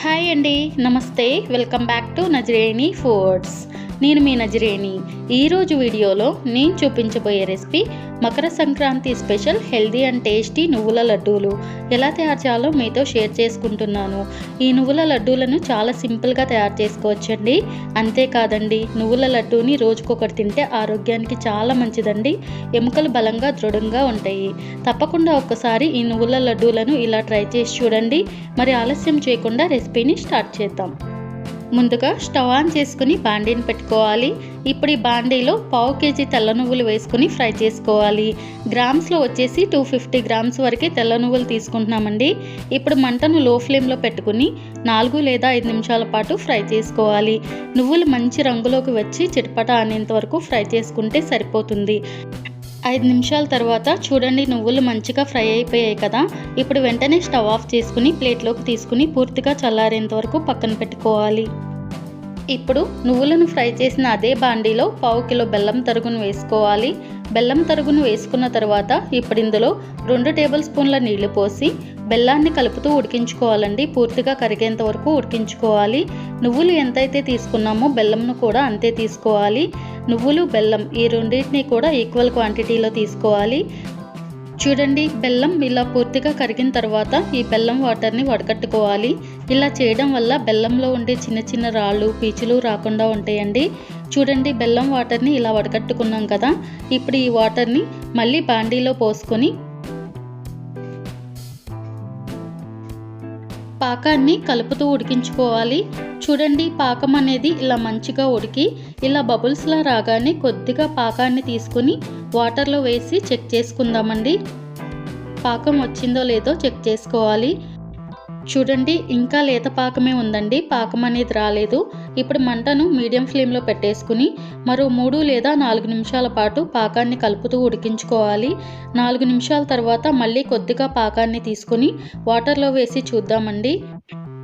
Hi అండి నమస్తే. Welcome back to Nazareni foods. నేను మీ నజరేణి ఈరోజు వీడియోలో నేను చూపించబోయే recipe Makara Sankranti special healthy and tasty నువ్వుల లడ్డూలు. ఎలా తయారు చేయాలో మీతో షేర్ చేసుకుంటున్నాను. ఈ నువ్వుల లడ్డూలను చాలా సింపుల్గా తయారు చేసుకోవచ్చండి. అంతేకాదండి నువ్వుల లడ్డూని రోజుకొకటి తింటే ఆరోగ్యానికి చాలా మంచిదండి. ఎముకలు బలంగా దృఢంగా ఉంటాయి. తప్పకుండా ఒక్కసారి ఈ నువ్వుల లడ్డూలను ఇలా ట్రై చేసి చూడండి. మరి ఆలస్యం చేయకుండా రెసిపీని స్టార్ట్ చేద్దాం. ముందుగా స్టవ్ ఆన్ చేసుకుని బాండీని పెట్టుకోవాలి. ఇప్పుడు ఈ బాండీలో పావు కేజీ తెల్ల నువ్వులు వేసుకుని ఫ్రై చేసుకోవాలి. గ్రామ్స్లో వచ్చేసి టూ ఫిఫ్టీ గ్రామ్స్ వరకు తెల్ల నువ్వులు తీసుకుంటున్నామండి. ఇప్పుడు మంటను లో ఫ్లేమ్లో పెట్టుకుని నాలుగు లేదా ఐదు నిమిషాల పాటు ఫ్రై చేసుకోవాలి. నువ్వులు మంచి రంగులోకి వచ్చి చిటపట అనేంత వరకు ఫ్రై చేసుకుంటే సరిపోతుంది. ఐదు నిమిషాల తర్వాత చూడండి నువ్వులు మంచిగా ఫ్రై అయిపోయాయి కదా. ఇప్పుడు వెంటనే స్టవ్ ఆఫ్ చేసుకుని ప్లేట్లోకి తీసుకుని పూర్తిగా చల్లారేంత వరకు పక్కన పెట్టుకోవాలి. ఇప్పుడు నువ్వులను ఫ్రై చేసిన అదే బాండీలో పావు కిలో బెల్లం తరుగును వేసుకోవాలి. బెల్లం తరుగును వేసుకున్న తర్వాత ఇప్పుడు ఇందులో రెండు టేబుల్ స్పూన్ల నీళ్ళు పోసి బెల్లాన్ని కలుపుతూ ఉడికించుకోవాలండి. పూర్తిగా కరిగేంత వరకు ఉడికించుకోవాలి. నువ్వులు ఎంతైతే తీసుకున్నామో బెల్లంను కూడా అంతే తీసుకోవాలి. నువ్వులు బెల్లం ఈ రెండింటిని కూడా ఈక్వల్ క్వాంటిటీలో తీసుకోవాలి. చూడండి బెల్లం ఇలా పూర్తిగా కరిగిన తర్వాత ఈ బెల్లం వాటర్ని వడకట్టుకోవాలి ఇలా చేయడం వల్ల బెల్లంలో ఉండే చిన్న చిన్న రాళ్ళు పీచులు రాకుండా ఉంటాయండి. చూడండి బెల్లం వాటర్ని ఇలా వడకట్టుకున్నాం కదా. ఇప్పుడు ఈ వాటర్ని మళ్ళీ బాండీలో పోసుకొని పాకాన్ని కలుపుతూ ఉడికించుకోవాలి. చూడండి పాకం అనేది ఇలా మంచిగా ఉడికి ఇలా బబుల్స్లా రాగానే కొద్దిగా పాకాన్ని తీసుకుని వాటర్లో వేసి చెక్ చేసుకుందామండి. పాకం వచ్చిందో లేదో చెక్ చేసుకోవాలి. చూడండి ఇంకా లేత పాకమే ఉందండి. పాకం అనేది రాలేదు. ఇప్పుడు మంటను మీడియం ఫ్లేమ్లో పెట్టేసుకుని మరో మూడు లేదా నాలుగు నిమిషాల పాటు పాకాన్ని కలుపుతూ ఉడికించుకోవాలి. నాలుగు నిమిషాల తర్వాత మళ్ళీ కొద్దిగా పాకాన్ని తీసుకుని వాటర్లో వేసి చూద్దామండి.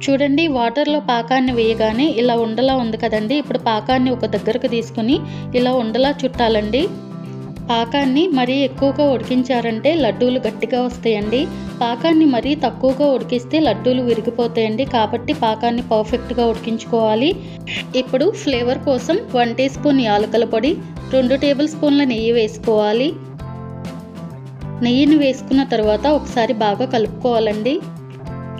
చూడండి వాటర్లో పాకాన్ని వేయగానే ఇలా ఉండలా ఉంది కదండి. ఇప్పుడు పాకాన్ని ఒక దగ్గరకు తీసుకుని ఇలా ఉండలా చుట్టాలండి. పాకాన్ని మరీ ఎక్కువగా ఉడికించారంటే లడ్డూలు గట్టిగా వస్తాయండి. పాకాన్ని మరీ తక్కువగా ఉడికిస్తే లడ్డూలు విరిగిపోతాయండి. కాబట్టి పాకాన్ని పర్ఫెక్ట్గా ఉడికించుకోవాలి. ఇప్పుడు ఫ్లేవర్ కోసం వన్ టీ స్పూన్ యాలకల పొడి రెండు టేబుల్ స్పూన్ల నెయ్యి వేసుకోవాలి. నెయ్యిని వేసుకున్న తర్వాత ఒకసారి బాగా కలుపుకోవాలండి.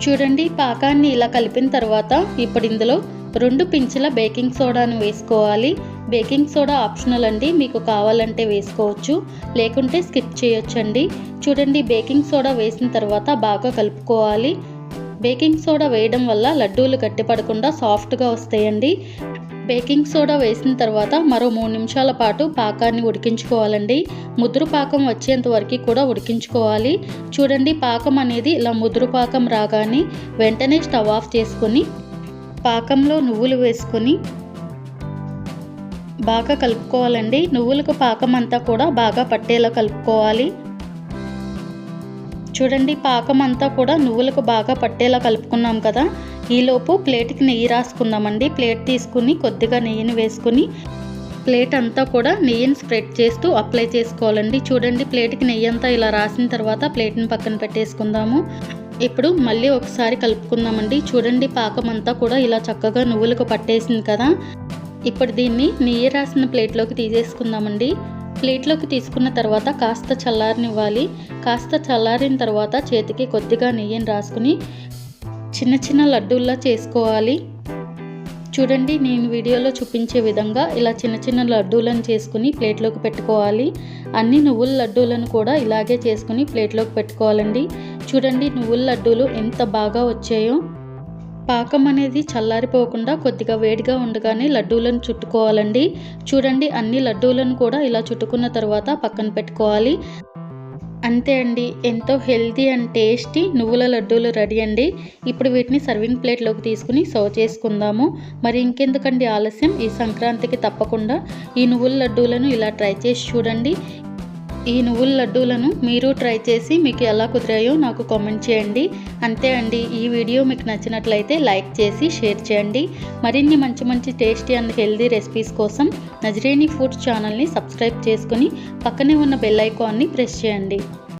చూడండి పాకాన్ని ఇలా కలిపిన తర్వాత ఇప్పుడు ఇందులో రెండు పించుల బేకింగ్ సోడాను వేసుకోవాలి. బేకింగ్ సోడా ఆప్షనల్ అండి మీకు కావాలంటే వేసుకోవచ్చు. లేకుంటే స్కిప్ చేయొచ్చండి. చూడండి బేకింగ్ సోడా వేసిన తర్వాత బాగా కలుపుకోవాలి. బేకింగ్ సోడా వేయడం వల్ల లడ్డూలు గట్టిపడకుండా సాఫ్ట్గా వస్తాయండి. బేకింగ్ సోడా వేసిన తర్వాత మరో మూడు నిమిషాల పాటు పాకాన్ని ఉడికించుకోవాలండి. ముదురు పాకం వచ్చేంత వరకు కూడా ఉడికించుకోవాలి. చూడండి పాకం అనేది ఇలా ముదురు పాకం రాగానే వెంటనే స్టవ్ ఆఫ్ చేసుకొని పాకంలో నువ్వులు వేసుకొని బాగా కలుపుకోవాలండి. నువ్వులకు పాకం అంతా కూడా బాగా పట్టేలా కలుపుకోవాలి. చూడండి పాకం అంతా కూడా నువ్వులకు బాగా పట్టేలా కలుపుకున్నాం కదా. ఈలోపు ప్లేట్కి నెయ్యి రాసుకుందామండి. ప్లేట్ తీసుకుని కొద్దిగా నెయ్యిని వేసుకుని ప్లేట్ అంతా కూడా నెయ్యిని స్ప్రెడ్ చేస్తూ అప్లై చేసుకోవాలండి. చూడండి ప్లేట్కి నెయ్యి అంతా ఇలా రాసిన తర్వాత ప్లేట్ని పక్కన పెట్టేసుకుందాము. ఇప్పుడు మళ్ళీ ఒకసారి కలుపుకుందామండి. చూడండి పాకం అంతా కూడా ఇలా చక్కగా నువ్వులకు పట్టేసింది కదా. ఇప్పుడు దీన్ని నెయ్యి రాసిన ప్లేట్లోకి తీసేసుకుందామండి. ప్లేట్లోకి తీసుకున్న తర్వాత కాస్త చల్లారనివ్వాలి. కాస్త చల్లారిన తర్వాత చేతికి కొద్దిగా నెయ్యిని రాసుకుని చిన్న చిన్న లడ్డూల్లా చేసుకోవాలి. చూడండి నేను వీడియోలో చూపించే విధంగా ఇలా చిన్న చిన్న లడ్డూలను చేసుకుని ప్లేట్లోకి పెట్టుకోవాలి. అన్ని నువ్వుల లడ్డూలను కూడా ఇలాగే చేసుకుని ప్లేట్లోకి పెట్టుకోవాలండి. చూడండి నువ్వుల లడ్డూలు ఎంత బాగా వచ్చాయో. పాకం అనేది చల్లారిపోకుండా కొద్దిగా వేడిగా ఉండగానే లడ్డూలను చుట్టుకోవాలండి. చూడండి అన్ని లడ్డూలను కూడా ఇలా చుట్టుకున్న తర్వాత పక్కన పెట్టుకోవాలి. అంతే అండి. ఎంతో హెల్తీ అండ్ టేస్టీ నువ్వుల లడ్డూలు రెడీ అండి. ఇప్పుడు వీటిని సర్వింగ్ ప్లేట్లోకి తీసుకుని సర్వ్ చేసుకుందాము. మరి ఇంకెందుకండి ఆలస్యం? ఈ సంక్రాంతికి తప్పకుండా ఈ నువ్వుల లడ్డూలను ఇలా ట్రై చేసి చూడండి. ఈ నువ్వుల లడ్డూలను మీరు ట్రై చేసి మీకు ఎలా కుదిరాయో నాకు కామెంట్ చేయండి. అంతే అండి ఈ వీడియో మీకు నచ్చినట్లయితే లైక్ చేసి షేర్ చేయండి. మరిన్ని మంచి మంచి టేస్టీ అండ్ హెల్దీ రెసిపీస్ కోసం నజరేని ఫుడ్ ఛానల్ని సబ్స్క్రైబ్ చేసుకుని పక్కనే ఉన్న బెల్ ఐకాన్ని ప్రెస్ చేయండి.